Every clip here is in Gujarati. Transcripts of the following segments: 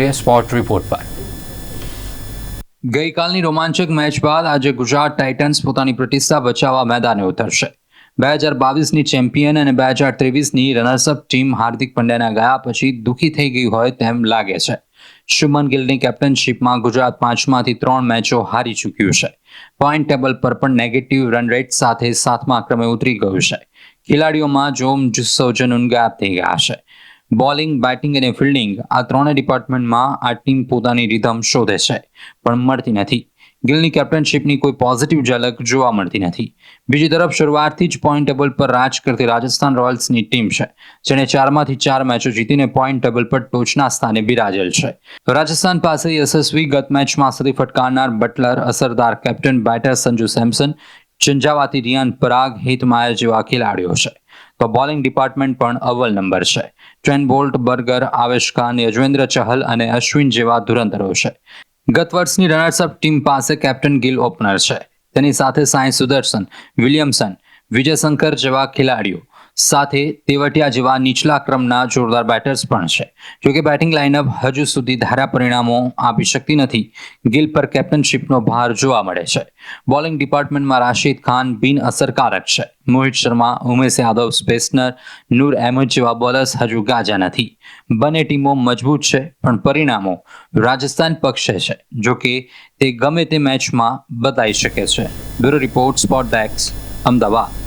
કરીએ સ્પોટ રિપોર્ટ પર. ગઈકાલની રોમાંચક મેચ બાદ આજે ગુજરાત ટાઇટન્સ પોતાની પ્રતિષ્ઠા બચાવવા મેદાને ઉતરશે. બે હજાર બાવીસની ચેમ્પિયન અને બે હજાર ત્રેવીસની રનર્સઅપ ટીમ હાર્દિક પંડ્યાના ગયા પછી દુઃખી થઈ ગઈ હોય તેમ લાગે છે. શુભમન ગિલની કેપ્ટનશીપમાં ગુજરાત પાંચમાંથી ત્રણ મેચો હારી ચૂક્યું છે. પોઈન્ટ ટેબલ પર પણ નેગેટિવ રન રેટ સાથે સાતમા ક્રમે ઉતરી ગયું છે. ખેલાડીઓમાં જોમ જુસ્સો જનુન ગાયબ થઈ ગયા છે. બોલિંગ, બેટિંગ અને ફિલ્ડિંગ આ ત્રણેય ડિપાર્ટમેન્ટમાં આ ટીમ પોતાની રીધમ શોધે છે, પણ મળતી નથી. ગિલની કેપ્ટનશીપની કોઈ પોઝિટિવ ઝલક જોવા મળતી નથી. બીજી તરફ શરૂઆતથી જ પોઈન્ટ ટેબલ પર રાજ કરતી રાજસ્થાન રોયલ્સની ટીમ છે, જેણે ચારમાંથી ચાર મેચો જીતીને પોઈન્ટ ટેબલ પર ટોચના સ્થાને બિરાજેલ છે. રાજસ્થાન પાસે યશસ્વી ગત મેચમાં સદી ફટકારનાર બટલર, અસરદાર કેપ્ટન, બેટર સંજુ સેમસન ઝંઝાવાતી રિયાન પરાગ હિતમાયર જેવા ખેલાડીઓ છે. તો બોલિંગ ડિપાર્ટમેન્ટ પણ અવ્વલ નંબર છે. Trent Boult, Burger, Avesh Khan, Yuzvendra Chahal અને અશ્વિન જેવા ધુરંધરો છે. ગત વર્ષની રનર્સઅપ ટીમ પાસે કેપ્ટન ગિલ ઓપનર છે. તેની સાથે સાંઈ સુદર્શન, વિલિયમસન, વિજયશંકર જેવા ખેલાડીઓ સાથે તેવટિયા જેવા નીચલા ક્રમના જોરદાર બેટર્સ પણ છે. જોકે બેટિંગ લાઇનઅપ હજુ સુધી ધારા પરિણામો આપી શકતી નથી. ગિલ પર કેપ્ટનશીપનો ભાર જોવા મળે છે. બોલિંગ ડિપાર્ટમેન્ટમાં રાશિદ ખાન બિન અસરકારક છે. મોહિત શર્મા, ઉમેશ યાદવ સ્પેસનર નૂર અહેમદ જેવા બોલર્સ હજુ ગાજા નથી. બંને ટીમો મજબૂત છે, પણ પરિણામો રાજસ્થાન પક્ષે છે જોકે તે ગમે તે મેચમાં બતાવી શકે છે. બ્યુરો રિપોર્ટ સ્પોટ ડેક્સ અમદાવાદ.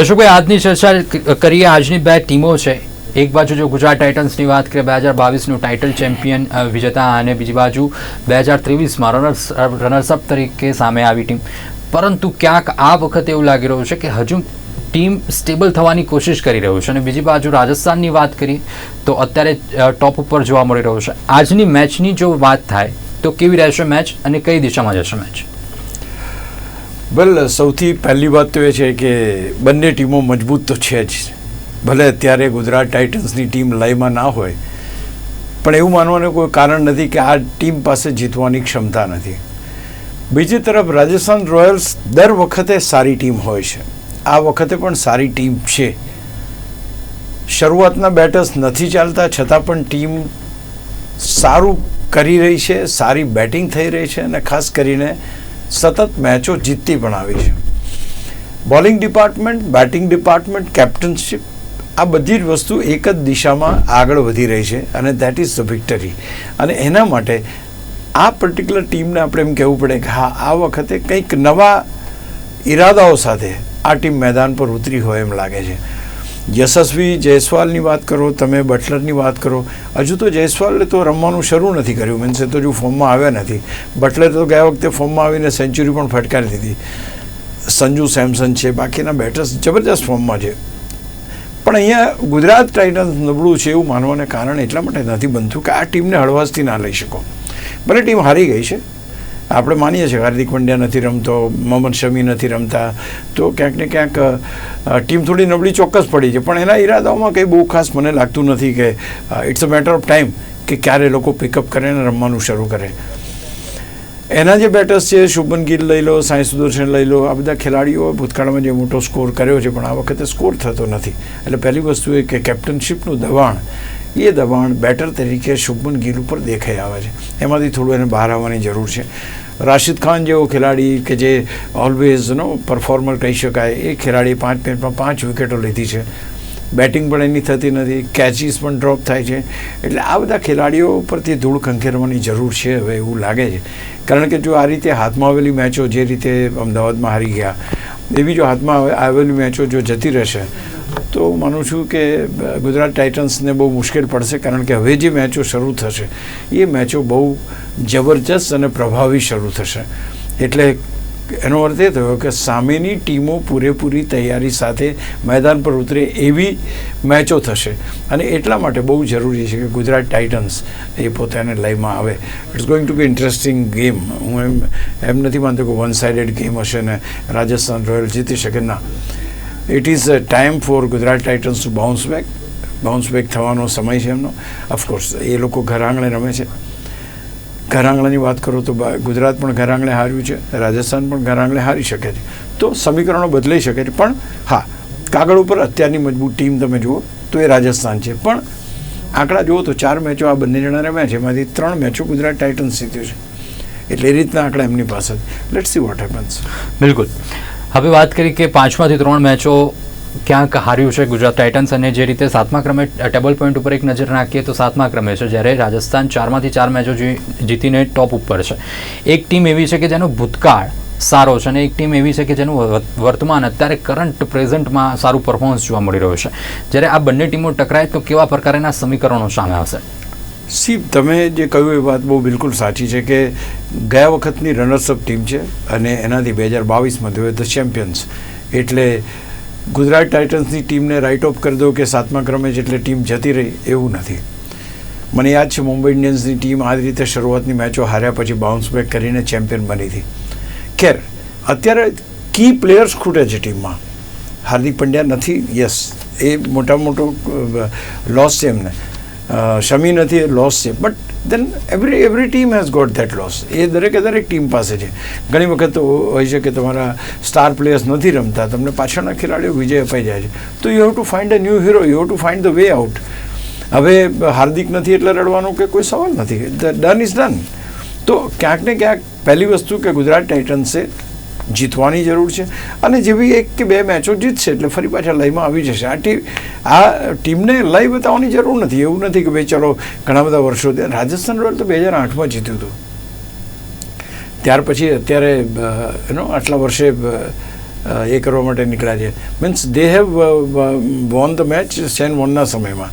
અશોકભાઈ આજની ચર્ચા કરીએ? આજની બે ટીમો છે. એક બાજુ જો ગુજરાત ટાઇટન્સની વાત કરીએ, બે હજાર બાવીસનું ટાઇટલ ચેમ્પિયન વિજેતા અને બીજી બાજુ બે હજાર ત્રેવીસમાં રનર્સ રનર્સઅપ તરીકે સામે આવી ટીમ. પરંતુ ક્યાંક આ વખતે એવું લાગી રહ્યું છે કે હજુ ટીમ સ્ટેબલ થવાની કોશિશ કરી રહ્યું છે. અને બીજી બાજુ રાજસ્થાનની વાત કરીએ, તો અત્યારે ટોપ ઉપર જોવા મળી રહ્યું છે. આજની મેચની જો વાત થાય, તો કેવી રહેશે મેચ અને કઈ દિશામાં જશે મેચ? વેલ સૌથી પહેલી વાત તો એ છે કે બંને ટીમો મજબૂત તો છે જ. ભલે અત્યારે ગુજરાત ટાઇટન્સની ટીમ લયમાં ના હોય, પણ એવું માનવાનું કોઈ કારણ નથી કે આ ટીમ પાસે જીતવાની ક્ષમતા નથી. બીજી તરફ, રાજસ્થાન રોયલ્સ દર વખતે સારી ટીમ હોય છે. આ વખતે પણ સારી ટીમ છે. શરૂઆતના બેટર્સ નથી ચાલતા, છતાં પણ ટીમ સારું કરી રહી છે, સારી બેટિંગ થઈ રહી છે અને ખાસ કરીને સતત મેચો જીતતી પણ આવી છે. Bowling department, batting department, captainship, આ બધી જ વસ્તુ એક જ દિશામાં આગળ વધી રહી છે અને દેટ ઇઝ ધ વિક્ટરી અને એના માટે આ પર્ટિક્યુલર ટીમને આપણે એમ કહેવું પડે કે હા, આ વખતે કંઈક નવા ઈરાદાઓ સાથે આ ટીમ મેદાન પર ઉતરી હોય એમ લાગે છે. યશસ્વી જયસ્વાલની વાત કરો, તમે બટલરની વાત કરો. હજુ તો જયસ્વાલે તો રમવાનું શરૂ નથી કર્યું. મીન્સ તો હજુ ફોર્મમાં આવ્યા નથી. બટલરે તો ગયા વખતે ફોર્મમાં આવીને સેન્ચુરી પણ ફટકારી દીધી. સંજુ સેમસન છે, બાકીના બેટર્સ જબરજસ્ત ફોર્મમાં છે. પણ અહીંયા ગુજરાત ટાઇટન્સ નબળું છે એવું માનવાને કારણ એટલા માટે નથી બનતું કે આ ટીમને હળવાશથી ના લઈ શકો. ભલે ટીમ હારી ગઈ છે આપણે માનીએ છીએ હાર્દિક પંડ્યા નથી રમતો, મોહમ્મદ શમી નથી રમતા. તો ક્યાંક ને ક્યાંક ટીમ થોડી નબળી ચોક્કસ પડી છે. પણ એના ઈરાદાઓમાં કંઈ બહુ ખાસ મને લાગતું નથી કે it's a matter of time કે ક્યારે લોકો પિકઅપ કરે અને રમવાનું શરૂ કરે. એના જે બેટર્સ છે શુભન ગીલ લઈ લો, સાંઈ સુદર્શન લઈ લો, આ બધા ખેલાડીઓ ભૂતકાળમાં જે મોટો સ્કોર કર્યો છે, પણ આ વખતે સ્કોર થતો નથી. એટલે પહેલી વસ્તુ એ કે કેપ્ટનશીપનું દબાણ એ દબાણ બેટર તરીકે શુભમન ગિલ ઉપર દેખાઈ આવે છે. એમાંથી થોડું એને બહાર આવવાની જરૂર છે. રાશિદ ખાન જેવો ખેલાડી કે જે ઓલવેઝ નો પરફોર્મર કહી શકાય, એ ખેલાડી પાંચ મિનિટમાં પાંચ વિકેટો લીધી છે. બેટિંગ પણ એની થતી નથી કેચીસ પણ ડ્રોપ થાય છે. એટલે આ બધા ખેલાડીઓ પરથી ધૂળ ખંખેરવાની જરૂર છે હવે એવું લાગે છે. કારણ કે જો આ રીતે હાથમાં આવેલી મેચો જે રીતે અમદાવાદમાં હારી ગયા, એવી જો હાથમાં આવે- આવેલી મેચો જો જતી રહેશે તો હું માનું છું કે ગુજરાત ટાઇટન્સને બહુ મુશ્કેલ પડશે કારણ કે હવે જે મેચો શરૂ થશે, એ મેચો બહુ જબરજસ્ત અને પ્રભાવી શરૂ થશે. એટલે એનો અર્થ એ થયો કે સામેની ટીમો પૂરેપૂરી તૈયારી સાથે મેદાન પર ઉતરે એવી મેચો થશે. અને એટલા માટે બહુ જરૂરી છે કે ગુજરાત ટાઇટન્સ એ પોતાને લયમાં આવે. It's going to be interesting game હું એમ એમ નથી માનતો કે વન સાઇડેડ ગેમ હશે ને રાજસ્થાન રોયલ જીતી શકે. ના. It is a time for Gujarat Titans to bounce back bounce back થવાનો સમય છે એમનો. ઓફકોર્સ એ લોકો ઘર આંગણે રમે છે. ઘર આંગણાની વાત કરો તો ગુજરાત પણ ઘર આંગણે હાર્યું છે. રાજસ્થાન પણ ઘર આંગણે હારી શકે છે. તો સમીકરણો બદલાઈ શકે છે. પણ, હા, કાગળ ઉપર અત્યારની મજબૂત ટીમ તમે જુઓ તો એ રાજસ્થાન છે. પણ, આંકડા જુઓ તો ચાર મેચો આ બંને જણા રમ્યા છે. એમાંથી ત્રણ મેચો ગુજરાત ટાઇટન્સ જીત્યું છે. એટલે એ રીતના આંકડા એમની પાસે લેટ સી વોટ હેપન્સ બિલકુલ. હવે વાત કરી કે પાંચમાંથી ત્રણ મેચો ક્યાંક હાર્યું છે ગુજરાત ટાઇટન્સ અને જે રીતે સાતમા ક્રમે ટેબલ પોઈન્ટ ઉપર એક નજર નાખીએ તો સાતમા ક્રમે છે, જ્યારે રાજસ્થાન ચારમાંથી ચાર મેચો જીતીને ટોપ ઉપર છે. એક ટીમ એવી છે કે જેનો ભૂતકાળ સારો છે અને એક ટીમ એવી છે કે જેનું વર- વર્તમાન અત્યારે કરંટ પ્રેઝન્ટમાં સારું પરફોર્મન્સ જોવા મળી રહ્યું છે. જ્યારે આ બંને ટીમો ટકરાય તો કેવા પ્રકારના સમીકરણો સામે આવશે? સી, તમે જે કહ્યું એ વાત બહુ બિલકુલ સાચી છે કે ગયા વખતની રનર્સઅપ ટીમ છે અને એનાથી બે હજાર બાવીસમાં થયું ધ ચેમ્પિયન્સ. એટલે ગુજરાત ટાઇટન્સની ટીમને રાઇટ ઓફ કરી દો કે સાતમા ક્રમે જ એટલે ટીમ જતી રહી એવું નથી. મને યાદ છે મુંબઈ ઇન્ડિયન્સની ટીમ આ રીતે શરૂઆતની મેચો હાર્યા પછી બાઉન્સ બેક કરીને ચેમ્પિયન બની હતી. ખેર, અત્યારે કી પ્લેયર્સ ખૂટે છે ટીમમાં. હાર્દિક પંડ્યા નથી યસ એ મોટા મોટો લોસ છે એમને. શમી નથી એ લોસ છે but then every every team has got that loss એ દરેકે દરેક ટીમ પાસે છે ઘણી વખત તો હોય છે કે તમારા સ્ટાર પ્લેયર્સ નથી રમતા તમને પાછળના ખેલાડીઓ વિજય અપાઈ જાય છે તો you have to find a new hero you have to find the way out હવે હાર્દિક નથી એટલે રડવાનું કે કોઈ સવાલ નથી ડન ઇઝ ડન તો ક્યાંક ને ક્યાંક પહેલી વસ્તુ કે ગુજરાત ટાઇટન્સે જીતવાની જરૂર છે અને જેવી એક કે બે મેચો જીતશે એટલે ફરી પાછા લયમાં આવી જશે. આ ટીમ આ ટીમને લય બતાવવાની જરૂર નથી. એવું નથી કે ભાઈ ચલો ઘણા બધા વર્ષો રાજસ્થાન રોયલ તો બે હજાર આઠમાં જીત્યું હતું. ત્યાર પછી અત્યારે એનો આટલા વર્ષે એ કરવા માટે નીકળ્યા છે. Means they have won the match Shane વોનના સમયમાં.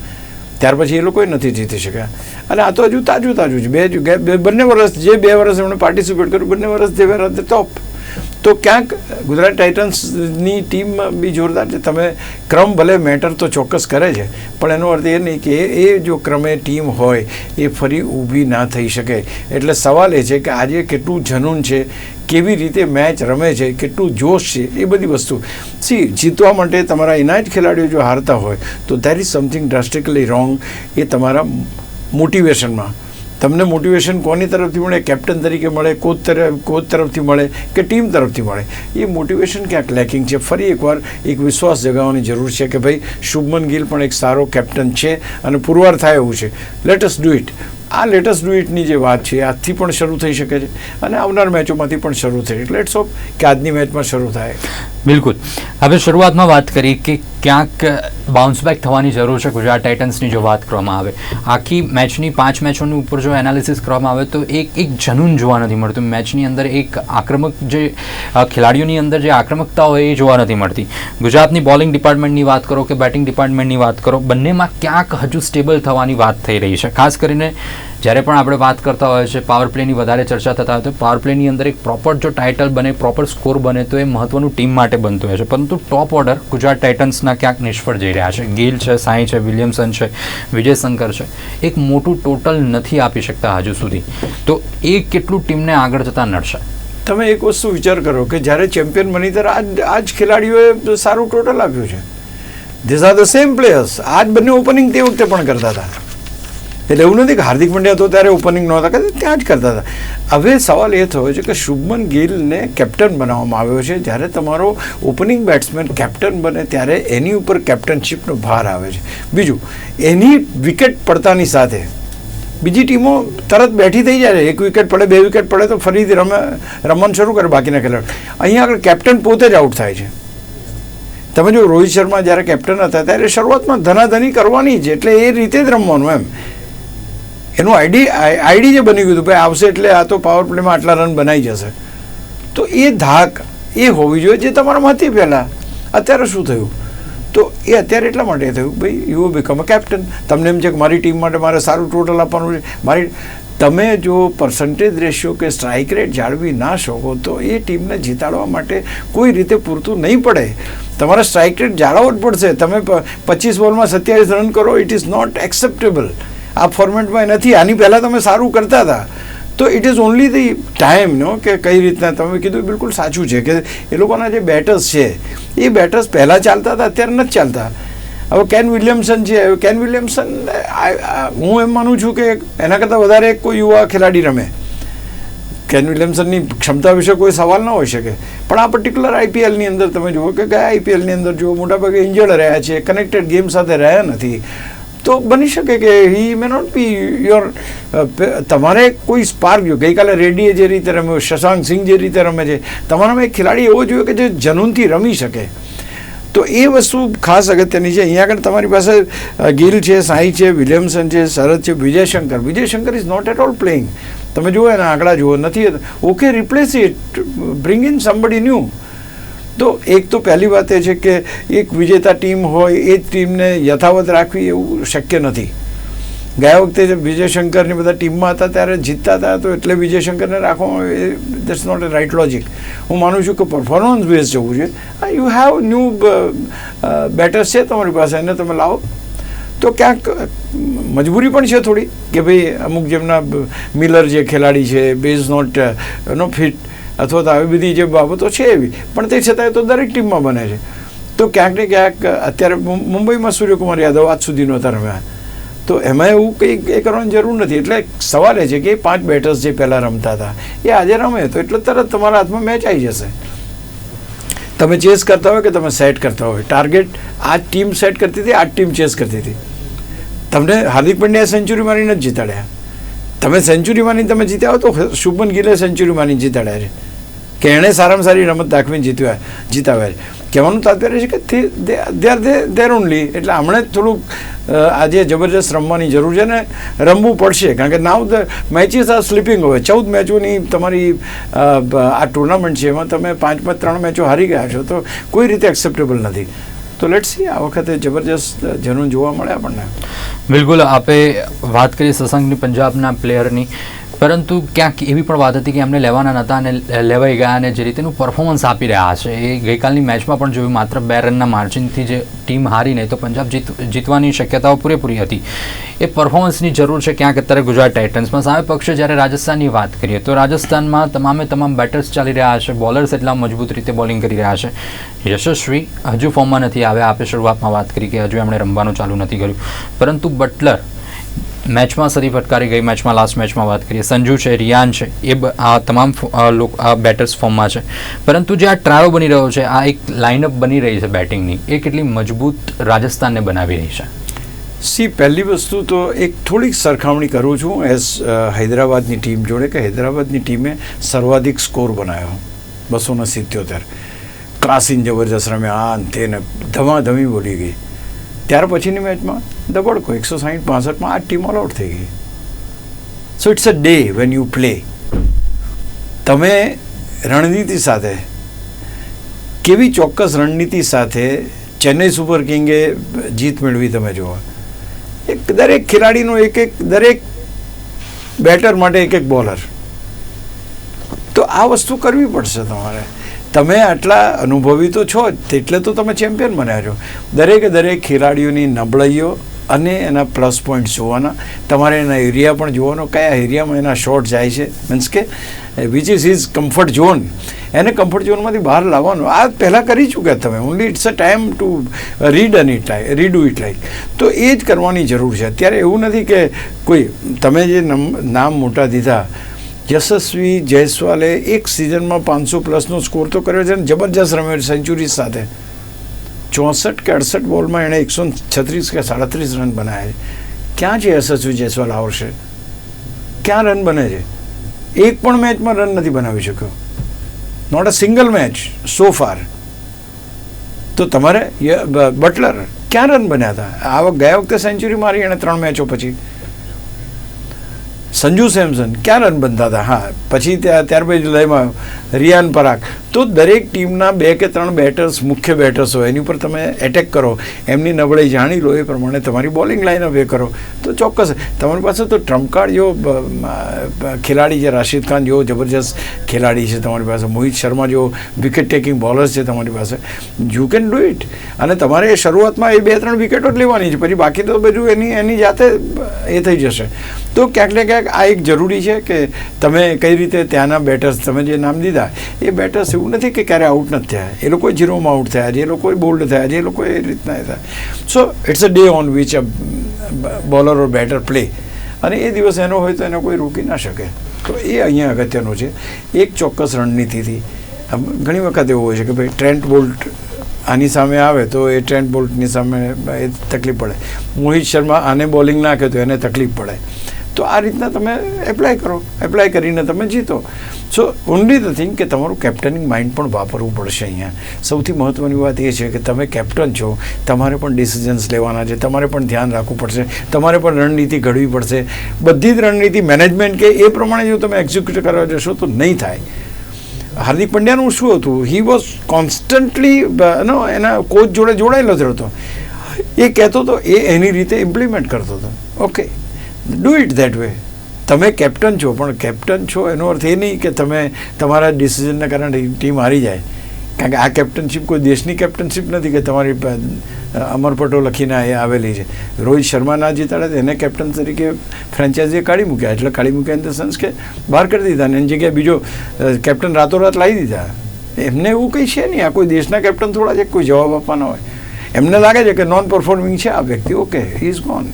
ત્યાર પછી એ લોકોએ નથી જીતી શક્યા. અને આ તો હજુ તાજું તાજું છે. બે બે- બંને વર્ષ, જે બે વર્ષ એમણે પાર્ટિસિપેટ કર્યું, બંને વર્ષ જે વેર ટોપ તો ક્યાંક ગુજરાત ટાઇટન્સની ટીમ બી જોરદાર છે. તમે ક્રમ ભલે મેટર તો ચોક્કસ કરે છે, પણ એનો અર્થ એ નહીં કે એ જો ક્રમે ટીમ હોય, એ ફરી ઊભી ના થઈ શકે. એટલે સવાલ એ છે કે આજે કેટલું જનૂન છે, કેવી રીતે મેચ રમે છે, કેટલું જોશ છે, એ બધી વસ્તુ. સી, જીતવા માટે તમારા એના જ ખેલાડીઓ જો હારતા હોય, તો there is something drastically wrong એ તમારા મોટિવેશનમાં. તમને મોટિવેશન કોની તરફથી મળે? કેપ્ટન તરીકે મળે કોચ તરફ કોચ તરફથી મળે કે ટીમ તરફથી મળે? એ મોટિવેશન ક્યાંક લેકિંગ છે? ફરી એકવાર એક વિશ્વાસ જગાવવાની જરૂર છે કે ભાઈ, શુભમન ગિલ પણ એક સારો કેપ્ટન છે અને પુરવાર થાય એવું છે. લેટસ ડુ ઇટ આ લેટેસ્ટ ડુ ઇટની જે વાત છે, આજથી પણ શરૂ થઈ શકે છે અને આવનાર મેચોમાંથી પણ શરૂ થઈ લેટ્સ હોપ કે આજની મેચમાં શરૂ થાય. બિલકુલ. હવે શરૂઆતમાં વાત કરી કે ક્યાંક બાઉન્સ બેક થવાની જરૂર છે. ગુજરાત ટાઇટન્સની જો વાત કરવામાં આવે, આખી મેચની પાંચ મેચોની ઉપર જો એનાલિસિસ કરવામાં આવે તો એક એક જનૂન જોવા નથી મળતું. મેચની અંદર એક આક્રમક જે ખેલાડીઓની અંદર જે આક્રમકતા હોય એ જોવા નથી મળતી. ગુજરાતની બોલિંગ ડિપાર્ટમેન્ટની વાત કરો કે બેટિંગ ડિપાર્ટમેન્ટની વાત કરો, બંનેમાં ક્યાંક હજુ સ્ટેબલ થવાની વાત થઈ રહી છે. ખાસ કરીને જ્યારે પણ આપણે વાત કરતા હોય છે પાવર પ્લેની વધારે ચર્ચા થતા હોય તો પાવર પ્લેની અંદર એક પ્રોપર જો ટાઇટલ બને પ્રોપર સ્કોર બને, તો એ મહત્વનું ટીમ માટે બનતું હોય છે. પરંતુ ટોપ ઓર્ડર ગુજરાત ટાઇટન્સના ક્યાંક નિષ્ફળ જઈ રહ્યા છે. ગિલ છે, સાંઈ છે, વિલિયમસન છે વિજય શંકર છે. એક મોટું ટોટલ નથી આપી શકતા હજુ સુધી. તો એ કેટલું ટીમને આગળ જતાં નડશે? તમે એક વસ્તુ વિચાર કરો કે જ્યારે ચેમ્પિયન બની ત્યારે આજ આજ ખેલાડીઓએ સારું ટોટલ આપ્યું છે. These are the same players આજ બંને ઓપનિંગ તે વખતે પણ કરતા હતા. એટલે એવું નથી કે હાર્દિક પંડ્યા તો ત્યારે ઓપનિંગ નહોતા કરતા, ત્યાં જ કરતા હતા. હવે સવાલ એ થયો છે કે શુભમન ગિલને કેપ્ટન બનાવવામાં આવ્યો છે. જ્યારે તમારો ઓપનિંગ બેટ્સમેન કેપ્ટન બને ત્યારે એની ઉપર કેપ્ટનશીપનો ભાર આવે છે. બીજું, એની વિકેટ પડતાની સાથે બીજી ટીમો તરત બેઠી થઈ જાય એક વિકેટ પડે, બે વિકેટ પડે તો ફરીથી રમે, રમવાનું શરૂ કરે બાકીના ખેલાડી અહીંયા આગળ કેપ્ટન પોતે જ આઉટ થાય છે. તમે જો રોહિત શર્મા જ્યારે કેપ્ટન હતા, ત્યારે શરૂઆતમાં ધનાધની કરવાની જ, એટલે એ રીતે જ રમવાનું એમ. એનું આઈડી આઈડી જે બની ગયું હતું, ભાઈ, આવશે એટલે આ તો પાવર પ્લેમાં આટલા રન બનાવી જશે. તો એ ધાક, એ હોવી જોઈએ જે તમારામાં હતી પહેલાં. અત્યારે શું થયું? તો એ અત્યારે એટલા માટે થયું ભાઈ યુ બીકમ અ કેપ્ટન તમને એમ છે કે મારી ટીમ માટે મારે સારું ટોટલ આપવાનું છે. મારી તમે જો પર્સન્ટેજ રેશિયો કે સ્ટ્રાઇક રેટ જાળવી ના શકો, તો એ ટીમને જીતાડવા માટે કોઈ રીતે પૂરતું નહીં પડે. તમારે સ્ટ્રાઇક રેટ જાળવવો જ પડશે. તમે પચીસ બોલમાં સત્યાવીસ રન કરો ઇટ ઇઝ નોટ એક્સેપ્ટેબલ આ ફોર્મેટમાં નથી, આની પહેલાં તમે સારું કરતા હતા. તો it is only the time નો કે કઈ રીતના તમે કીધું બિલકુલ સાચું છે, કે એ લોકોના જે બેટર્સ છે, એ બેટર્સ પહેલાં ચાલતા હતા, અત્યારે નથી ચાલતા. હવે કેન વિલિયમસન છે કેન વિલિયમસન હું એમ માનું છું કે એના કરતાં વધારે કોઈ યુવા ખેલાડી રમે. કેન વિલિયમસનની ક્ષમતા વિશે કોઈ સવાલ ન હોઈ શકે. પણ આ પર્ટિક્યુલર આઈપીએલની અંદર તમે જુઓ કે કયા આઈપીએલની અંદર જુઓ, મોટાભાગે ઇન્જર્ડ રહ્યા છે કનેક્ટેડ ગેમ સાથે રહ્યા નથી. તો બની શકે કે હી મે નોટ બી યોર તમારે કોઈ સ્પાર્ક જો, ગઈકાલે રેડ્ડીએ જે રીતે રમ્યો, શશાંક સિંહ જે રીતે રમે છે, તમારામાં એક ખેલાડી એવો જોઈએ કે જે જનૂનથી રમી શકે. તો એ વસ્તુ ખાસ અગત્યની છે. અહીંયા આગળ તમારી પાસે ગિલ છે, સાંઈ છે, વિલિયમસન છે, શરદ છે, Vijay Shankar. Vijay Shankar is not at all playing તમે જુઓ એના આંકડા જુઓ, નથી okay replace it bring in somebody new તો એક તો પહેલી વાત એ છે કે એક વિજેતા ટીમ હોય, એ જ ટીમને યથાવત રાખવી એવું શક્ય નથી. ગયા વખતે વિજય વિજયશંકરની બધા ટીમમાં હતા, ત્યારે જીતતા હતા તો એટલે વિજયશંકરને રાખવામાં એ that's not a right logic હું માનું છું કે પરફોર્મન્સ બેઝ જવું છે. યુ હેવ ન્યૂ બેટર્સ છે તમારી પાસે, એને તમે લાવો. તો ક્યાંક, મજબૂરી પણ છે થોડી, કે ભાઈ અમુક જેમના મિલર જે ખેલાડી છે બેઝ નોટ નો ફિટ અથવા તો આવી બધી જે બાબતો છે એવી. પણ તે છતાંય તો દરેક ટીમમાં બને છે. તો ક્યાંક ને ક્યાંક અત્યારે મુંબઈમાં સૂર્યકુમાર યાદવ આજ સુધી નહોતા રમ્યા. તો એમાં એવું કંઈ એ કરવાની જરૂર નથી. એટલે સવાલ એ છે કે એ પાંચ બેટર્સ જે પહેલાં રમતા હતા, એ આજે રમે તો એટલે તરત તમારા હાથમાં મેચ આવી જશે. તમે ચેસ કરતા હોય કે તમે સેટ કરતા હોય? ટાર્ગેટ આ ટીમ સેટ કરતી હતી, આ ટીમ ચેસ કરતી હતી. તમને હાર્દિક પંડ્યા સેન્ચુરી મારીને જ જીતાડ્યા. તમે સેન્ચુરી માની તમે જીત્યા હો તો શુભમન ગિલે સેન્ચુરી માની જીતાડ્યા છે. કે એણે સારામાં સારી રમત દાખવીને જીત્યા જીતાવ્યા છે. કહેવાનું તાત્પર્ય છે કે દે આર દેર ઓનલી એટલે હમણાં થોડુંક આજે જબરજસ્ત રમવાની જરૂર છે ને રમવું પડશે. કારણ કે now the matches are sleeping હવે ચૌદ મેચોની તમારી આ ટુર્નામેન્ટ છે એમાં તમે પાંચમાં ત્રણ મેચો હારી ગયા છો. તો કોઈ રીતે એક્સેપ્ટેબલ નથી. તો લેટ સી આ વખતે જબરજસ્ત જનૂન જોવા મળે આપણને. બિલકુલ, આપે વાત કરી સસંગની, પંજાબના પ્લેયરની પરંતુ ક્યાંક એવી પણ વાત હતી કે એમને લેવાના નહોતા અને લેવાઈ ગયા અને જે રીતેનું પરફોર્મન્સ આપી રહ્યા છે, એ ગઈકાલની મેચમાં પણ જોયું, માત્ર બે રનના માર્જિનથી જે ટીમ હારી નહીં તો પંજાબ જીત જીતવાની શક્યતાઓ પૂરેપૂરી હતી. એ પરફોર્મન્સની જરૂર છે ક્યાંક અત્યારે ગુજરાત ટાઇટન્સમાં સામે પક્ષે જ્યારે રાજસ્થાનની વાત કરીએ તો રાજસ્થાનમાં તમામે તમામ બેટર્સ ચાલી રહ્યા છે બોલર્સ એટલા મજબૂત રીતે બોલિંગ કરી રહ્યા છે. યશસ્વી હજુ ફોર્મમાં નથી આવ્યા, આપે શરૂઆતમાં વાત કરી કે હજુ એમણે રમવાનું ચાલુ નથી કર્યું. પરંતુ બટલર મેચમાં સદી ફટકારી ગઈ મેચમાં લાસ્ટ મેચમાં વાત કરીએ. સંજુ છે, રિયાન છે, એ આ તમામ આ બેટર્સ ફોર્મમાં છે. પરંતુ જે આ ટ્રાયો બની રહ્યો છે, આ એક લાઇનઅપ બની રહી છે બેટિંગની એ કેટલી મજબૂત રાજસ્થાનને બનાવી રહી છે. સી, પહેલી વસ્તુ તો એક થોડીક સરખામણી કરું છું. એઝ હૈદરાબાદની ટીમ જોડે કે હૈદરાબાદની ટીમે સર્વાધિક સ્કોર બનાવ્યો. બસો ને સિત્યોતેર. ક્રાસિન જબરજસ્ત રમ્યા. આ ને ધમાધમી બોલી ગઈ. ત્યાર પછીની મેચમાં દબડકો એકસો સાહીઠ પાસઠમાં આ ટીમ ઓલ આઉટ થઈ ગઈ. So it's a day when you play તમે રણનીતિ સાથે, કેવી ચોક્કસ રણનીતિ સાથે ચેન્નઈ સુપર કિંગે જીત મેળવી તમે જુઓ એક દરેક ખેલાડીનો એક એક દરેક બેટર માટે એક એક બોલર તો આ વસ્તુ કરવી પડશે તમારે. તમે આટલા અનુભવી તો છો જ તેટલે તો તમે ચેમ્પિયન બન્યા છો. દરેકે દરેક ખેલાડીઓની નબળાઈઓ અને એના પ્લસ પોઈન્ટ જોવાના. તમારે એના એરિયા પણ જોવાનો, કયા એરિયામાં એના શોટ જાય છે. મીન્સ કે which is his comfort zone એને કમ્ફર્ટ ઝોનમાંથી બહાર લાવવાનું. આ પહેલાં કરી ચૂક્યા તમે. Only it's a time to read and it like read it like તો એ જ કરવાની જરૂર છે. અત્યારે એવું નથી કે કોઈ, તમે જે નામ મોટા દીધા યશસ્વી જયસ્વાલે એક સિઝનમાં પાંચસો પ્લસનો સ્કોર તો કર્યો છે અને જબરજસ્ત રમ્યો છે સેન્ચુરી સાથે. ચોસઠ કે અડસઠ બોલમાં એણે એકસો છત્રીસ કે સાડત્રીસ રન બનાવ્યા છે. ક્યાં છે યશસ્વી જયસ્વાલ આવશે? ક્યાં રન બને છે? એક પણ મેચમાં રન નથી બનાવી શક્યો. Not a single match so far તો તમારે બટલર ક્યાં રન બન્યા હતા? આ ગયા વખતે સેન્ચુરી મારી એણે ત્રણ મેચો પછી. સંજુ સેમસન ક્યાં રન બનતા હતા હા પછી ત્યાં ત્યાર પછી લયમાં રિયાન પરાગ. તો દરેક ટીમના બે કે ત્રણ બેટર્સ મુખ્ય બેટર્સ હોય, એની ઉપર તમે એટેક કરો. એમની નબળાઈ જાણી લો, એ પ્રમાણે તમારી બોલિંગ લાઈનઅપ અવે કરો. તો ચોક્કસ, તમારી પાસે તો ટ્રમ્પકાર્ડ જેવો ખેલાડી છે, રાશિદ ખાન જેવો જબરજસ્ત ખેલાડી છે તમારી પાસે. મોહિત શર્મા જેવો વિકેટ ટેકિંગ બોલર્સ છે તમારી પાસે. યુ કેન ડુ ઇટ અને તમારે શરૂઆતમાં એ બે, ત્રણ વિકેટો જ લેવાની છે. પછી બાકી તો બધું એની એની જાતે, એ થઈ જશે. તો ક્યાંક ને ક્યાંક આ એક જરૂરી છે કે તમે કઈ રીતે ત્યાંના બેટર્સ તમે જે નામ દીધા, એ બેટર્સ એવું નથી કે ક્યારે આઉટ નથી થયા. એ લોકો ઝીરોમાં આઉટ થયા એ લોકો બોલ્ડ થયા એ લોકો એ રીતના થયા. So it's a day on which a bowler or batter play અને એ દિવસ એનો હોય તો એને કોઈ રોકી ના શકે. તો એ અહીંયા અગત્યનું છે. એક ચોક્કસ રણનીતિથી ઘણી વખત એવું હોય છે કે ભાઈ ટ્રેન્ટ બોલ્ટ આની સામે આવે તો એ ટ્રેન્ટ બોલ્ટની સામે એ તકલીફ પડે. મોહિત શર્મા આને બોલિંગ નાખે તો એને તકલીફ પડે. તો આ રીતના તમે એપ્લાય કરો. એપ્લાય કરીને તમે જીતો. સો ઓનલી ધ થિંગ કે તમારું કેપ્ટનિંગ માઇન્ડ પણ વાપરવું પડશે અહીંયા. સૌથી મહત્ત્વની વાત એ છે કે તમે કેપ્ટન છો, તમારે પણ ડિસિઝન્સ લેવાના છે, તમારે પણ ધ્યાન રાખવું પડશે, તમારે પણ રણનીતિ ઘડવી પડશે. બધી જ રણનીતિ મેનેજમેન્ટ કે એ પ્રમાણે જો તમે એક્ઝિક્યુટ કરવા જશો તો નહીં થાય. હાર્દિક પંડ્યાનું શું હતું? હી વોઝ કોન્સ્ટન્ટલી નો એના કોચ જોડે જોડાયેલો જ હતો એ કહેતો હતો એ એની રીતે ઇમ્પ્લિમેન્ટ કરતો હતો. Okay do it that way તમે કેપ્ટન છો, પણ કેપ્ટન છો, એનો અર્થ એ નહીં કે તમે તમારા ડિસિઝનના કારણે ટીમ હારી જાય. કારણ કે આ કેપ્ટનશીપ કોઈ દેશની કેપ્ટનશીપ નથી કે તમારી અમર પટો લખીને આવેલી છે. રોહિત શર્મા ના જીતાડે એને કેપ્ટન તરીકે ફ્રેન્ચાઇઝીએ કાઢી મૂક્યા. એટલે કાઢી મૂક્યા ઇન ધ સેન્સ કે બહાર કરી દીધા અને એની જગ્યાએ બીજો કેપ્ટન રાતોરાત લાવી દીધા. એમને એવું કંઈ છે નહીં. આ કોઈ દેશના કેપ્ટન થોડા છે, કોઈ જવાબ આપવાનો હોય. એમને લાગે છે કે નોન પરફોર્મિંગ છે. આ વ્યક્તિ ઓકે હી ઇઝ ગોન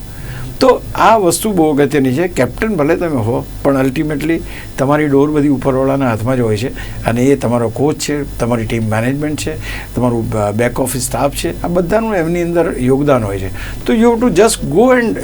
તો આ વસ્તુ બહુ અગત્યની છે. કેપ્ટન ભલે તમે હો, પણ અલ્ટિમેટલી તમારી ડોર બધી ઉપરવાળાના હાથમાં જ હોય છે અને એ તમારો કોચ છે, તમારી ટીમ મેનેજમેન્ટ છે, તમારું બેક ઓફિસ સ્ટાફ છે. આ બધાનું એમની અંદર યોગદાન હોય છે. તો you to just go and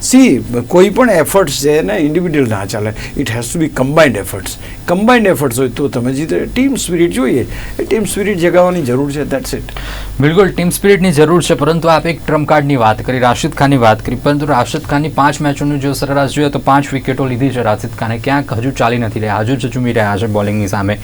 see કોઈ પણ એફર્ટ્સ છે ને ઇન્ડિવિડ્યુઅલ ના ચાલે. It has to be combined efforts combined efforts હોય તો તમે જીતે ટીમ સ્પિરિટ જોઈએ. એ ટીમ સ્પિરિટ જગાવવાની જરૂર છે. દેટ્સ ઇટ બિલકુલ ટીમ સ્પિરિટની જરૂર છે. પરંતુ આપ એક ટ્રમ્પ કાર્ડની વાત કરી, રાશિદ ખાનની વાત કરી. પરંતુ રાશિદ ખાનની પાંચ મેચોનું જો સરેરાશ જોઈએ તો પાંચ વિકેટો લીધી છે રાશિદ ખાને. ક્યાંક હજુ ચાલી નથી રહ્યા. હજુ ઝઝુમી રહ્યા છે બોલિંગની સામે.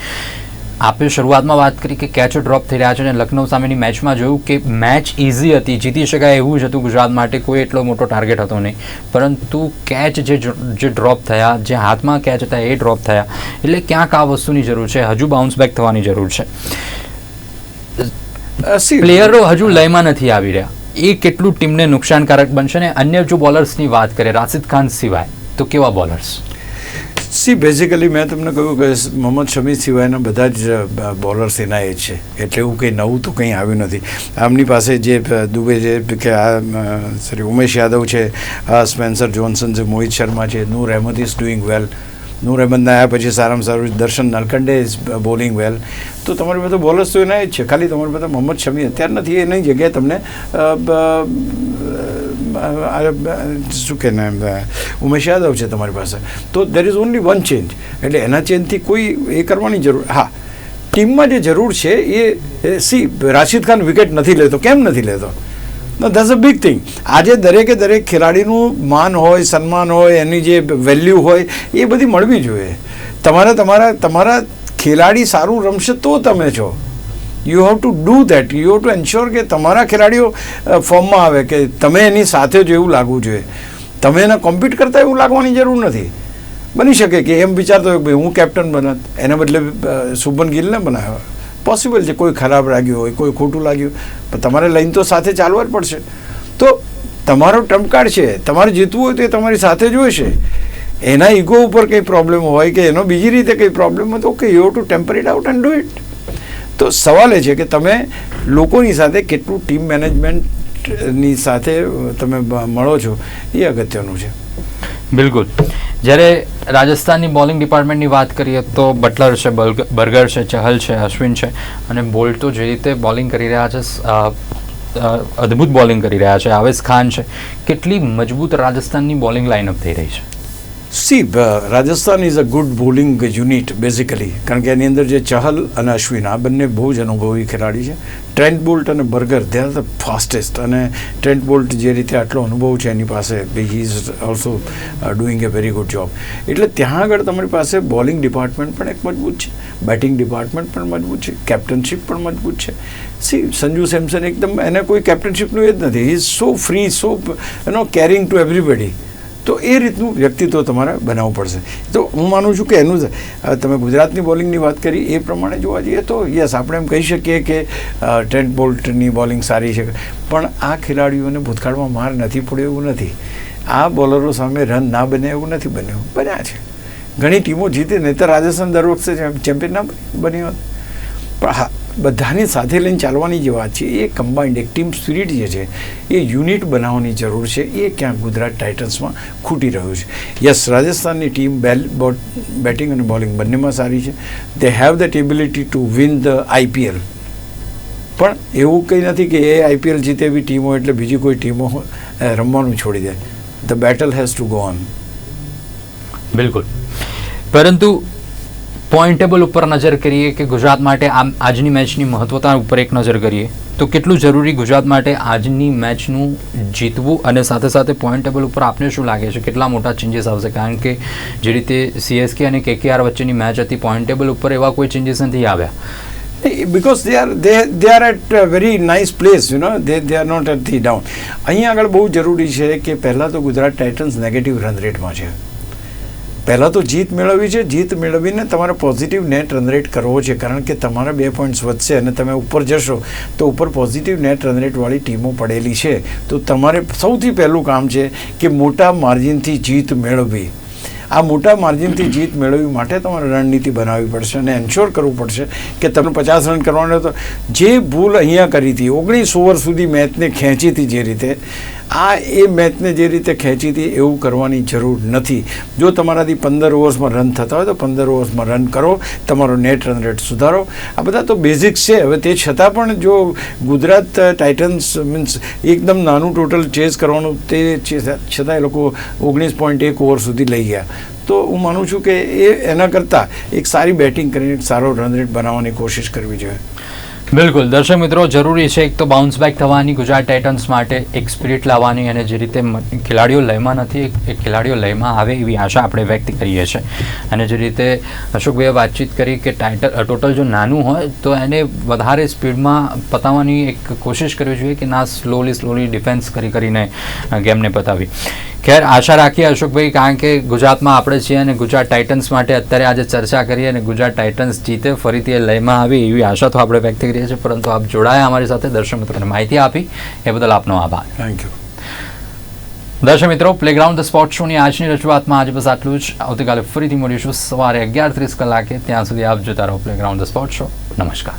આપણે શરૂઆતમાં વાત કરી કે કેચો ડ્રોપ થઈ રહ્યા છે અને લખનઉ સામેની મેચમાં જોયું કે મેચ ઇઝી હતી. જીતી શકાય એવું જ હતું ગુજરાત માટે. કોઈ એટલો મોટો ટાર્ગેટ હતો નહીં. પરંતુ કેચ જે જે ડ્રોપ થયા જે હાથમાં કેચ હતા એ ડ્રોપ થયા. એટલે ક્યાંક આ વસ્તુની જરૂર છે. હજુ બાઉન્સ બેક થવાની જરૂર છે. પ્લેયરો હજુ લયમાં નથી આવી રહ્યા. એ કેટલું ટીમને નુકસાનકારક બનશે ને અન્ય જો બોલર્સની વાત કરીએ, રાશિદ ખાન સિવાય, તો કેવા બોલર્સ? સી બેઝિકલી મેં તમને કહ્યું કે મોહમ્મદ શમી સિવાયના બધા જ બોલર્સ એના એ છે. એટલે એવું કંઈ નવું તો કંઈ આવ્યું નથી. આમની પાસે જે દુબે જે, કે આ સોરી ઉમેશ યાદવ છે સ્પેન્સર જોન્સન છે, મોહિત શર્મા છે Noor Ahmad is doing well Noor અહેમદના પછી સારામાં સારું દર્શન નલકંડે બોલિંગ વેલ. તો તમારી પાસે બોલર્સ તો એના જ છે. ખાલી તમારી પાસે મોહમ્મદ શમી અત્યારે નથી, એની જગ્યાએ તમને શું કે ઉમેશ યાદવ છે તમારી પાસે. તો there is only one change એટલે એના ચેન્જથી કોઈ એ કરવાની જરૂર, હા. ટીમમાં જે જરૂર છે એ સી, રાશિદ ખાન વિકેટ નથી લેતો. કેમ નથી લેતો? No that's a big thing આજે દરેકે દરેક ખેલાડીનું માન હોય, સન્માન હોય, એની જે વેલ્યુ હોય, એ બધી મળવી જોઈએ. તમારે તમારા તમારા ખેલાડી સારું રમશે તો તમે છો. You have to do that you have to ensure કે તમારા ખેલાડીઓ ફોર્મમાં આવે કે તમે એની સાથે જ એવું લાગવું જોઈએ. તમે એને કોમ્પિટ કરતા એવું લાગવાની જરૂર નથી. બની શકે કે એમ વિચારતો હોય ભાઈ હું કેપ્ટન બનત. એને બદલે શુભન ગિલને બનાવ્યો. પોસિબલ છે, કોઈ ખરાબ લાગ્યું હોય, કોઈ ખોટું લાગ્યું પણ તમારે લઈને તો સાથે ચાલવા જ પડશે. તો તમારો ટ્રમ્પ છે, તમારે જીતવું હોય તો એ તમારી સાથે જ હોય છે. એના ઈગો ઉપર કંઈ પ્રોબ્લેમ હોય કે એનો બીજી રીતે કંઈ પ્રોબ્લેમ હોય તો okay you to temper out and do it તો સવાલ એ છે કે તમે લોકોની સાથે કેટલું ટીમ મેનેજમેન્ટની સાથે તમે મળો છો, એ અગત્યનું છે. બિલકુલ. જ્યારે રાજસ્થાનની બોલિંગ ડિપાર્ટમેન્ટની વાત કરીએ તો બટલર છે બર્ગ- બર્ગર છે, ચહલ છે, અશ્વિન છે અને બોલ્ટો જે રીતે બોલિંગ કરી રહ્યા છે અદ્ભુત બોલિંગ કરી રહ્યા છે. આવેશ ખાન છે. કેટલી મજબૂત રાજસ્થાનની બોલિંગ લાઇનઅપ થઈ રહી છે. See Rajasthan is a good bowling unit basically કારણ કે એની અંદર જે ચહલ અને અશ્વિન, આ બંને બહુ જ અનુભવી ખેલાડી છે. ટ્રેન્ટ બોલ્ટ અને Burger they are the fastest અને ટ્રેન્ટ બોલ્ટ જે રીતે આટલો અનુભવ છે એની પાસે he is also doing a very good job એટલે ત્યાં આગળ તમારી પાસે બોલિંગ ડિપાર્ટમેન્ટ પણ એક મજબૂત છે. બેટિંગ ડિપાર્ટમેન્ટ પણ મજબૂત છે. કેપ્ટનશીપ પણ મજબૂત છે. સી સંજુ સેમસન એકદમ, એને કોઈ કેપ્ટનશીપનું એ જ નથી. He is so free so no caring to everybody તો એ રીતનું વ્યક્તિત્વ તમારે બનાવવું પડશે. તો હું માનું છું કે એનું તમે ગુજરાતની બોલિંગની વાત કરી, એ પ્રમાણે જોવા જઈએ તો યસ, આપણે એમ કહી શકીએ કે ટ્રેન્ટ બોલ્ટની બોલિંગ સારી છે. પણ આ ખેલાડીઓને ભૂતકાળમાં માર નથી પડ્યો એવું નથી. આ બોલરો સામે રન ના બને એવું નથી બન્યું. બન્યા છે. ઘણી ટીમો જીતે નહીં તો રાજસ્થાન દર વખતે ચેમ્પિયન ના બની હોત. પણ હા બધાને સાથે લઈને ચાલવાની જે વાત છે, એ કમ્બાઇન્ડ એક ટીમ સ્પિરિટ જે છે, એ યુનિટ બનાવવાની જરૂર છે, એ ક્યાંક ગુજરાત ટાઇટન્સમાં ખૂટી રહ્યું છે. યસ રાજસ્થાનની ટીમ બેલ બેટિંગ અને બોલિંગ બંનેમાં સારી છે. They have that ability to win the IPL પણ એવું કંઈ નથી કે એ આઈપીએલ જીતે એવી ટીમો એટલે બીજી કોઈ ટીમો રમવાનું છોડી દે. The battle has to go on બિલકુલ. પરંતુ પોઈન્ટ ટેબલ ઉપર નજર કરીએ કે ગુજરાત માટે આમ આજની મેચની મહત્વતા ઉપર એક નજર કરીએ, તો કેટલું જરૂરી ગુજરાત માટે આજની મેચનું જીતવું અને સાથે સાથે પોઈન્ટ ટેબલ ઉપર આપને શું લાગે છે? કેટલા મોટા ચેન્જીસ આવશે? કારણ કે જે રીતે સીએસકે અને કેકેઆર વચ્ચેની મેચ હતી પોઈન્ટ ટેબલ ઉપર એવા કોઈ ચેન્જીસ નથી આવ્યા. Because they are they they are at very nice place you know they they are not at the down અહીંયા આગળ બહુ જરૂરી છે કે પહેલાં તો ગુજરાત ટાઇટન્સ નેગેટિવ રન રેટમાં છે. પહેલાં તો જીત મેળવવી છે. જીત મેળવીને તમારે પોઝિટિવ નેટ રન રેટ કરવો છે. કારણ કે તમારા બે પોઈન્ટ્સ વધશે અને તમે ઉપર જશો તો ઉપર પોઝિટિવ નેટ રન રેટવાળી ટીમો પડેલી છે. તો તમારે સૌથી પહેલું કામ છે કે મોટા માર્જિનથી જીત મેળવવી. આ મોટા માર્જિનથી જીત મેળવવી માટે તમારે રણનીતિ બનાવવી પડશે અને એન્શ્યોર કરવું પડશે કે તમે પચાસ રન કરવાનો તો જે ભૂલ અહીંયા કરી હતી, ઓગણીસ ઓવર સુધી મેચને ખેંચી હતી જે રીતે આ એ મેચને જે રીતે ખેંચી હતી એવું કરવાની જરૂર નથી. જો તમારાથી પંદર ઓવર્સમાં રન થતા હોય તો પંદર ઓવર્સમાં રન કરો, તમારો નેટ રન રેટ સુધારો. આ બધા તો બેઝિક્સ છે. હવે તે છતાં પણ જો ગુજરાત ટાઇટન્સ મીન્સ એકદમ નાનું ટોટલ ચેઝ કરવાનું તે છતાં એ લોકો ઓગણીસ પોઈન્ટ એક ઓવર સુધી લઈ ગયા. તો હું માનું છું કે એ એના કરતાં એક સારી બેટિંગ કરીને સારો રન રેટ બનાવવાની કોશિશ કરવી જોઈએ. બિલકુલ. દર્શક મિત્રો, જરૂરી છે એક તો બાઉન્સ બેક થવાની, ગુજરાત ટાઇટન્સ માટે એક સ્પિરિટ લાવવાની અને જે રીતે ખેલાડીઓ લયમાં નથી, એક- ખેલાડીઓ લયમાં આવે એવી આશા આપણે વ્યક્ત કરીએ છીએ. અને જે રીતે અશોકભાઈએ વાતચીત કરી કે ટાઇટલ ટોટલ જો નાનું હોય, તો એને વધારે સ્પીડમાં પતાવવાની એક કોશિશ કરવી જોઈએ કે ના સ્લોલી સ્લોલી ડિફેન્સ કરી, કરીને ગેમને પતાવી. ખેર આશા રાખીએ અશોકભાઈ કારણ કે ગુજરાતમાં આપણે છીએ અને ગુજરાત ટાઇટન્સ માટે અત્યારે આજે ચર્ચા કરીએ અને ગુજરાત ટાઇટન્સ જીતે ફરીથી એ લયમાં આવી એવી આશા તો આપણે વ્યક્ત કરીએ છીએ. પરંતુ આપ જોડાયા અમારી સાથે દર્શક મિત્રોને માહિતી આપી. એ બદલ આપનો આભાર. થેન્ક યુ દર્શક મિત્રો પ્લેગ્રાઉન્ડ ધ સ્પોર્ટ શોની આજની રજૂઆતમાં આજે બસ આટલું જ. આવતીકાલે ફરીથી મળીશું સવારે અગિયાર ત્રીસ કલાકે. ત્યાં સુધી આપ જોતા રહો પ્લેગ્રાઉન્ડ ધ સ્પોર્ટ શો નમસ્કાર.